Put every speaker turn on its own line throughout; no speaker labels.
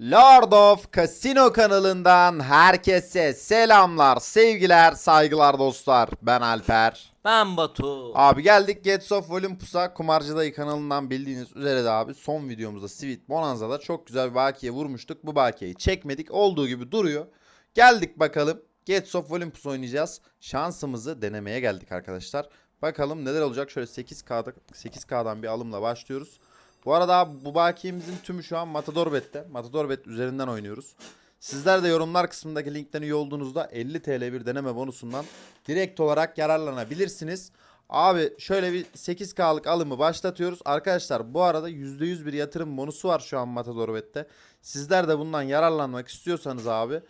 Lord of Casino kanalından herkese selamlar, sevgiler, saygılar dostlar. Ben Alper.
Ben Batu.
Abi geldik Gets of Olympus'a Kumarcı Dayı kanalından bildiğiniz üzere de abi son videomuzda Sweet Bonanza'da çok güzel bir bakiye vurmuştuk. Bu bakiyeyi çekmedik. Olduğu gibi duruyor. Geldik bakalım. Gets of Olympus oynayacağız. Şansımızı denemeye geldik arkadaşlar. Bakalım neler olacak. Şöyle 8K'da 8K'dan bir alımla başlıyoruz. Bu arada bu bakiyemizin tümü şu an Matador Bet'te. Matador Bet üzerinden oynuyoruz. Sizler de yorumlar kısmındaki linkten üye olduğunuzda 50 TL bir deneme bonusundan direkt olarak yararlanabilirsiniz. Abi şöyle bir 8K'lık alımı başlatıyoruz. Arkadaşlar bu arada %100 bir yatırım bonusu var şu an Matador Bet'te. Sizler de bundan yararlanmak istiyorsanız abi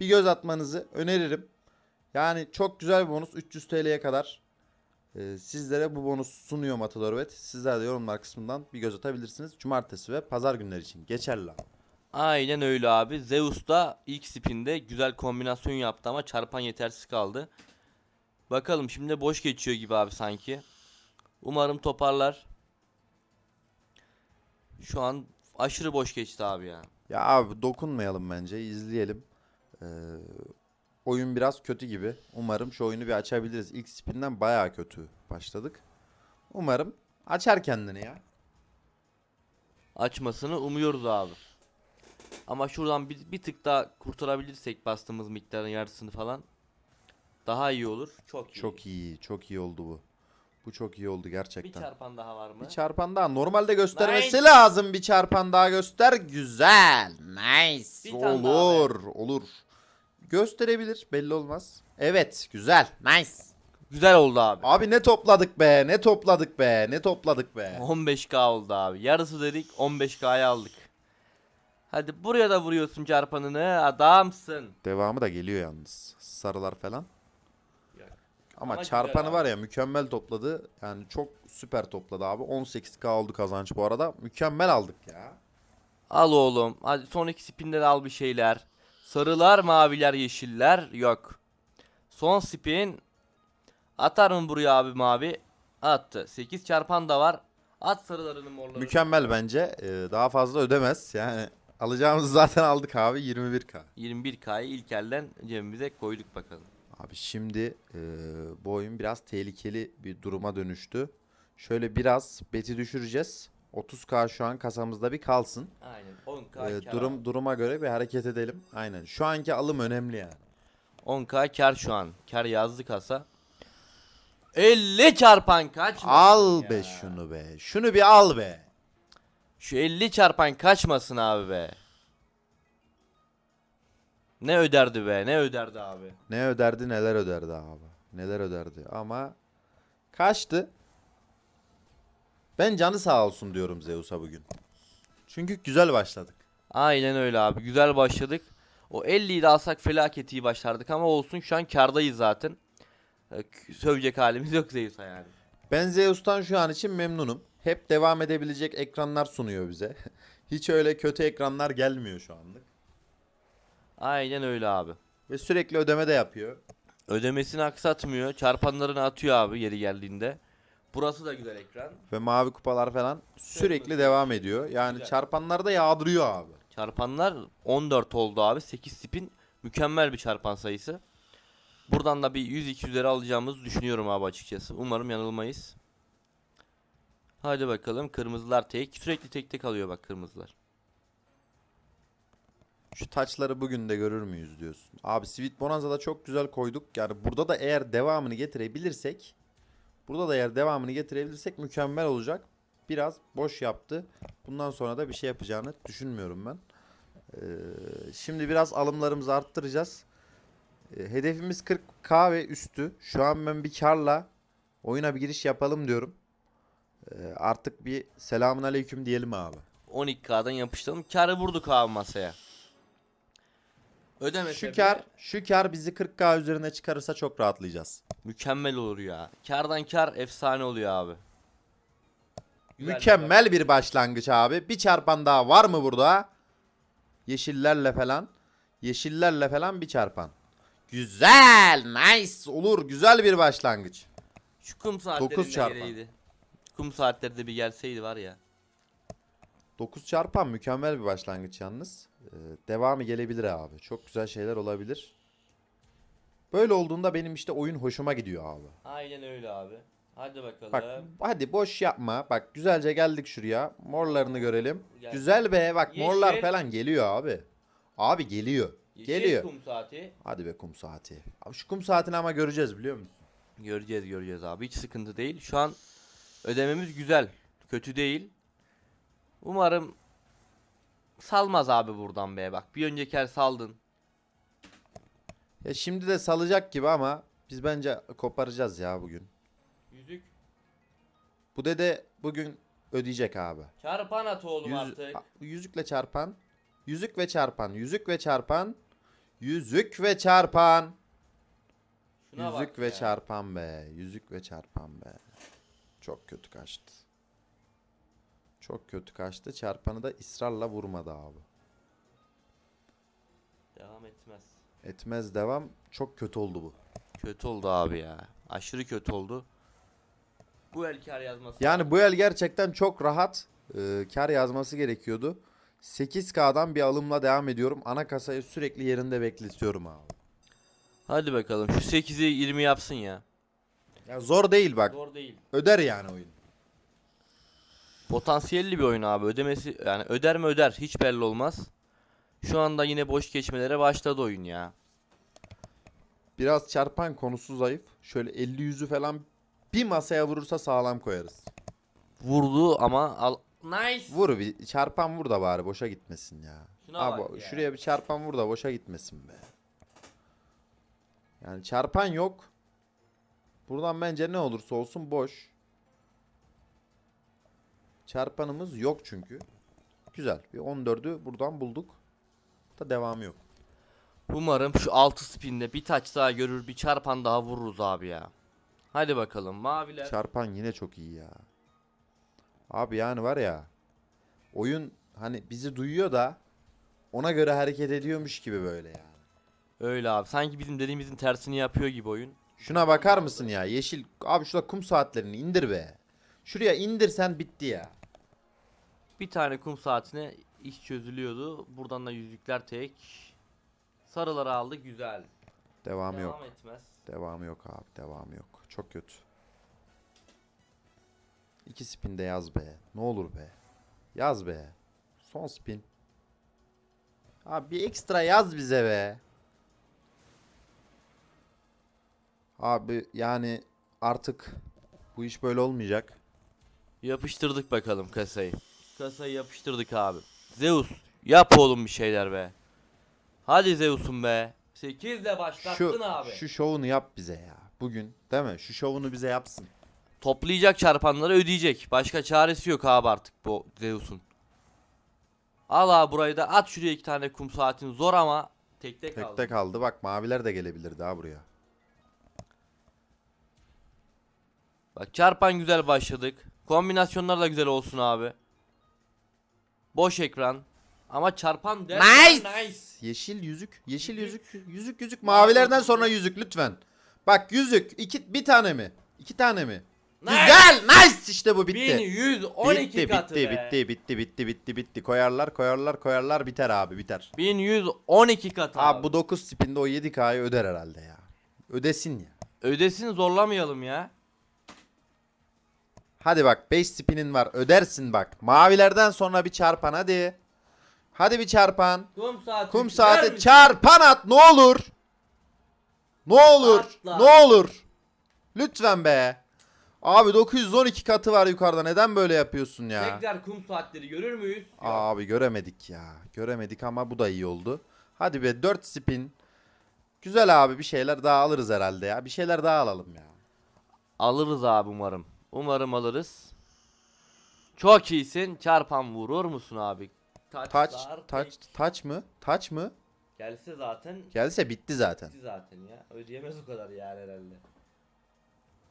bir göz atmanızı öneririm. Yani çok güzel bir bonus 300 TL'ye kadar ee, sizlere bu bonus sunuyor Matador Bet. Sizler de yorumlar kısmından bir göz atabilirsiniz. Cumartesi ve pazar günleri için geçerli.
Aynen öyle abi. Zeus da ilk spinde güzel kombinasyon yaptı ama çarpan yetersiz kaldı. Bakalım şimdi boş geçiyor gibi abi sanki. Umarım toparlar. Şu an aşırı boş geçti abi ya.
Ya abi dokunmayalım bence. izleyelim. Ee, oyun biraz kötü gibi. Umarım şu oyunu bir açabiliriz. İlk spinden bayağı kötü başladık. Umarım açar kendini ya.
Açmasını umuyoruz abi. Ama şuradan bir, bir tık daha kurtarabilirsek bastığımız miktarın yarısını falan daha iyi olur. Çok iyi.
Çok iyi. Çok iyi oldu bu. Bu çok iyi oldu
Bir
gerçekten.
çarpan daha var mı?
Bir çarpan daha. Normalde göstermesi
Nice.
lazım. Bir çarpan daha göster. Güzel. Nice.
Bir
olur. Olur. Gösterebilir. Belli olmaz. Evet. Güzel. Nice.
Güzel oldu abi.
Abi ne topladık be. Ne topladık be. Ne topladık be.
15k oldu abi. Yarısı dedik 15k'ya aldık. Hadi buraya da vuruyorsun çarpanını adamsın.
Devamı da geliyor yalnız. Sarılar falan. Ama,
Ama
çarpanı var ya mükemmel topladı. Yani çok süper topladı abi. 18k oldu kazanç bu arada. Mükemmel aldık ya.
Al oğlum. Hadi son iki spinde de al bir şeyler. Sarılar, maviler, yeşiller yok. Son spin. Atar mı buraya abi mavi? Attı. 8 çarpan da var. At sarılarını morlarını.
Mükemmel bence. Ee, daha fazla ödemez. Yani alacağımızı zaten aldık abi 21k.
21k'yı ilk elden cebimize koyduk bakalım.
Abi şimdi e, bu oyun biraz tehlikeli bir duruma dönüştü. Şöyle biraz beti düşüreceğiz. 30k şu an kasamızda bir kalsın.
Aynen 10k
Ee,
kar
durum duruma göre bir hareket edelim. Aynen. Şu anki alım önemli yani.
10k kar şu an. Kar yazdı kasa. 50 çarpan kaç?
Al be şunu be. Şunu bir al be.
Şu 50 çarpan kaçmasın abi be. Ne öderdi be ne öderdi abi.
Ne öderdi neler öderdi abi. Neler öderdi ama kaçtı. Ben canı sağ olsun diyorum Zeus'a bugün. Çünkü güzel başladık.
Aynen öyle abi güzel başladık. O 50'yi de alsak felaket iyi başlardık ama olsun şu an kardayız zaten. Ee, Sövecek halimiz yok Zeus'a yani.
Ben Zeus'tan şu an için memnunum. Hep devam edebilecek ekranlar sunuyor bize. Hiç öyle kötü ekranlar gelmiyor şu anlık.
Aynen öyle abi.
Ve sürekli ödeme de yapıyor.
Ödemesini aksatmıyor. Çarpanlarını atıyor abi yeri geldiğinde. Burası da güzel ekran.
Ve mavi kupalar falan sürekli devam ediyor. Yani
Güzel.
çarpanlar da yağdırıyor abi.
Çarpanlar 14 oldu abi. 8 spin mükemmel bir çarpan sayısı. Buradan da bir 100-200'leri alacağımızı düşünüyorum abi açıkçası. Umarım yanılmayız. Hadi bakalım kırmızılar tek. Sürekli tek tek alıyor bak kırmızılar.
Şu taçları bugün de görür müyüz diyorsun. Abi Sweet Bonanza'da çok güzel koyduk. Yani burada da eğer devamını getirebilirsek burada da eğer devamını getirebilirsek mükemmel olacak. Biraz boş yaptı. Bundan sonra da bir şey yapacağını düşünmüyorum ben. Ee, şimdi biraz alımlarımızı arttıracağız. Ee, hedefimiz 40k ve üstü. Şu an ben bir karla oyuna bir giriş yapalım diyorum. Ee, artık bir selamun aleyküm diyelim abi.
12K'dan yapıştıralım. Karı vurduk abi masaya. Ödemese
Şu
bile
şu kar bizi 40k üzerine çıkarırsa çok rahatlayacağız.
mükemmel olur ya. Kardan kar efsane oluyor abi. Güzel
Mükemmel bir başlangıç abi. Bir çarpan daha var mı burada? Yeşillerle falan. Yeşillerle falan bir çarpan. Güzel, nice olur. Güzel bir başlangıç.
Şu kum saatlerinde
Dokuz çarpan.
geleydi. Kum saatleri de bir gelseydi var ya.
9 çarpan mükemmel bir başlangıç yalnız. Ee, devamı gelebilir abi. Çok güzel şeyler olabilir. Böyle olduğunda benim işte oyun hoşuma gidiyor abi.
Aynen öyle abi. Hadi bakalım.
Bak hadi boş yapma. Bak güzelce geldik şuraya. Morlarını görelim.
Gel.
Güzel be. Bak morlar
Yeşil.
falan geliyor abi. Abi geliyor.
Yeşil
Geliyor.
kum saati.
Hadi be kum saati. Abi şu kum saatini ama göreceğiz biliyor musun?
Göreceğiz göreceğiz abi. Hiç sıkıntı değil. Şu an ödememiz güzel. Kötü değil. Umarım salmaz abi buradan be. Bak bir önceki el saldın.
Ya şimdi de salacak gibi ama biz bence koparacağız ya bugün.
Yüzük.
Bu dede bugün ödeyecek abi.
Çarpan at oğlum
Yüz-
artık.
a- yüzükle çarpan. Yüzük ve çarpan. Yüzük ve çarpan. Yüzük ve çarpan.
Şuna
yüzük
bak
ve
ya.
çarpan be. Yüzük ve çarpan be. Çok kötü kaçtı. Çok kötü kaçtı. Çarpanı da ısrarla vurmadı abi.
Devam etmez.
Etmez devam. Çok kötü oldu bu.
Kötü oldu abi ya. Aşırı kötü oldu. Bu el kar yazması.
Yani bu el gerçekten çok rahat. e, kar yazması gerekiyordu. 8K'dan bir alımla devam ediyorum. Ana kasayı sürekli yerinde bekletiyorum abi.
Hadi bakalım. Şu 8'i 20 yapsın ya.
Ya zor değil bak.
Zor değil.
Öder yani oyun.
Potansiyelli bir oyun abi. Ödemesi yani öder mi öder hiç belli olmaz. Şu anda yine boş geçmelere başladı oyun ya.
Biraz çarpan konusu zayıf. Şöyle 50 yüzü falan bir masaya vurursa sağlam koyarız.
Vurdu ama al Nice.
Vur bir çarpan vur da bari boşa gitmesin ya.
Şuna
Abi
ya.
şuraya bir çarpan vur da boşa gitmesin be. Yani çarpan yok. Buradan bence ne olursa olsun boş. Çarpanımız yok çünkü. Güzel. Bir 14'ü buradan bulduk. Da devamı yok.
Umarım şu 6 spinde bir taç daha görür bir çarpan daha vururuz abi ya. Hadi bakalım maviler.
Çarpan yine çok iyi ya. Abi yani var ya oyun hani bizi duyuyor da ona göre hareket ediyormuş gibi böyle yani.
Öyle abi. Sanki bizim dediğimizin tersini yapıyor gibi oyun.
Şuna bakar mısın ya? Yeşil abi şurada kum saatlerini indir be. Şuraya indirsen bitti ya.
Bir tane kum saatine iş çözülüyordu. Buradan da yüzükler tek. Sarıları aldı güzel.
Devamı
Devam
yok.
etmez.
Devamı yok abi. Devamı yok. Çok kötü. İki spin de yaz be. Ne olur be. Yaz be. Son spin. Abi bir ekstra yaz bize be. Abi yani artık bu iş böyle olmayacak.
Yapıştırdık bakalım kasayı. Kasayı yapıştırdık abi. Zeus yap oğlum bir şeyler be. Hadi Zeus'um be. 8 ile başlattın
Şu,
abi.
şu şovunu yap bize ya. Bugün değil mi? Şu şovunu bize yapsın.
Toplayacak çarpanları ödeyecek. Başka çaresi yok abi artık bu Zeus'un. Al abi burayı da at şuraya iki tane kum saatin zor ama tekte kaldı.
Tekte kaldı. Bak maviler de gelebilir daha buraya.
Bak çarpan güzel başladık. Kombinasyonlar da güzel olsun abi. Boş ekran. Ama çarpan der. nice.
Yeşil yüzük. Yeşil yüzük.
Yüzük.
Yüzük yüzük. Mavilerden sonra yüzük lütfen. Bak yüzük. iki bir tane mi? İki tane mi?
Nice.
Güzel. Nice işte bu bitti.
1112
bitti,
katı
bitti,
be.
bitti, bitti, bitti, bitti, bitti. Koyarlar, koyarlar, koyarlar biter abi biter.
1112 katı abi.
Abi bu 9 spinde o 7K'yı öder herhalde ya. Ödesin ya.
Ödesin zorlamayalım ya.
Hadi bak 5 spinin var ödersin bak. Mavilerden sonra bir çarpan hadi. Hadi bir çarpan.
Kum saati.
Kum saati çarpan at ne olur. Ne olur.
Atla.
Ne olur. Lütfen be. Abi 912 katı var yukarıda. Neden böyle yapıyorsun ya?
Tekrar kum saatleri görür müyüz?
Abi göremedik ya. Göremedik ama bu da iyi oldu. Hadi be 4 spin. Güzel abi bir şeyler daha alırız herhalde ya. Bir şeyler daha alalım ya.
Alırız abi umarım. Umarım alırız. Çok iyisin. Çarpan vurur musun abi?
Taç, taç, taç mı? Taç mı?
Gelse zaten
Gelse bitti zaten.
bitti zaten ya. Ödeyemez o kadar yani herhalde.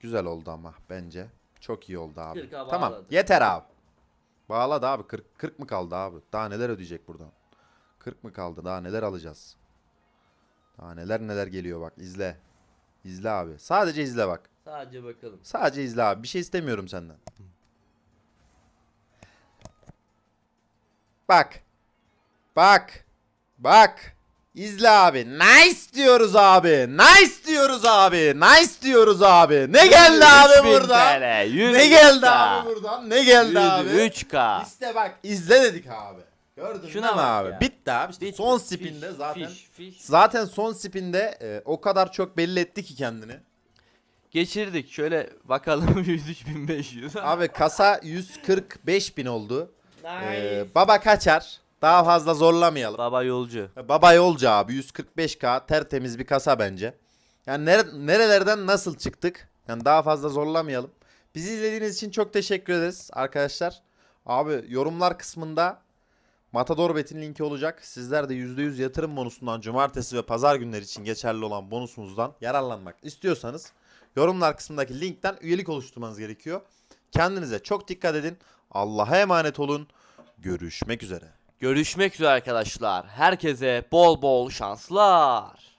Güzel oldu ama bence. Çok iyi oldu abi. Tamam
bağladı.
yeter abi. Bağladı abi. 40, 40 mı kaldı abi? Daha neler ödeyecek buradan? 40 mı kaldı? Daha neler alacağız? Daha neler neler geliyor bak izle. İzle abi. Sadece izle bak.
Sadece bakalım.
Sadece izle abi. Bir şey istemiyorum senden. Bak. Bak. Bak. İzle abi. Nice diyoruz abi. Nice diyoruz abi. Nice diyoruz abi. Ne geldi abi
3000
buradan?
TL,
Ne geldi
103K,
abi buradan? Ne geldi abi?
103K.
İşte bak izle dedik abi. Gördün
Şuna
değil mi
bak
abi?
ya.
Bitti abi. İşte
Bitti.
son
Fiş,
spinde zaten.
fiş, fiş.
Zaten son spinde e, o kadar çok belli etti ki kendini.
Geçirdik. Şöyle bakalım 103.500.
Abi kasa 145 bin oldu.
Nice.
Ee, baba kaçar. Daha fazla zorlamayalım.
Baba yolcu.
Baba yolcu abi 145k tertemiz bir kasa bence. Yani nere- nerelerden nasıl çıktık? Yani daha fazla zorlamayalım. Bizi izlediğiniz için çok teşekkür ederiz arkadaşlar. Abi yorumlar kısmında Matador Bet'in linki olacak. Sizler de %100 yatırım bonusundan cumartesi ve pazar günleri için geçerli olan bonusumuzdan yararlanmak istiyorsanız yorumlar kısmındaki linkten üyelik oluşturmanız gerekiyor. Kendinize çok dikkat edin. Allah'a emanet olun. Görüşmek üzere.
Görüşmek üzere arkadaşlar. Herkese bol bol şanslar.